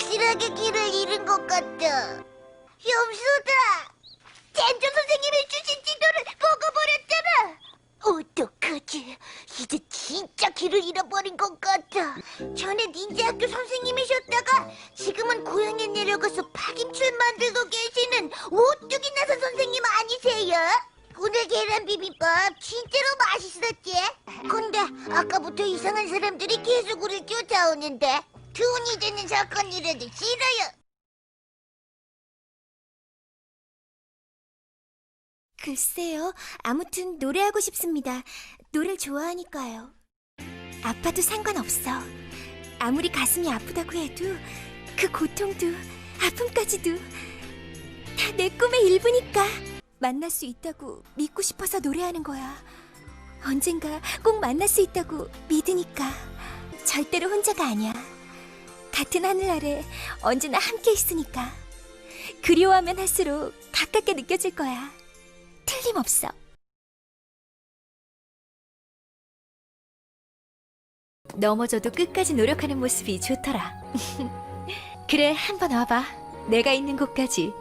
이상하게 길을 잃은 것 같아. 염소다! 젠조 선생님이 주신 지도를 먹어버렸잖아! 어떡하지? 이제 진짜 길을 잃어버린 것 같아. 전에 닌자 학교 선생님이셨다가 지금은 고향에 내려가서 파김치를 만들고 계시는 오뚜기 나선 선생님 아니세요? 오늘 계란 비빔밥 진짜로 맛있었지? 근데 아까부터 이상한 사람들이 계속 우리 쫓아오는데 돈이 되는 사건이라도 싫어요. 글쎄요. 아무튼 노래하고 싶습니다. 노래 좋아하니까요. 아파도 상관없어. 아무리 가슴이 아프다고 해도 그 고통도 아픔까지도 다 내 꿈의 일부니까 만날 수 있다고 믿고 싶어서 노래하는 거야. 언젠가 꼭 만날 수 있다고 믿으니까 절대로 혼자가 아니야. 같은 하늘 아래 언제나 함께 있으니까 그리워하면 할수록 가깝게 느껴질 거야. 틀림없어. 넘어져도 끝까지 노력하는 모습이 좋더라. 그래, 한번 와봐. 내가 있는 곳까지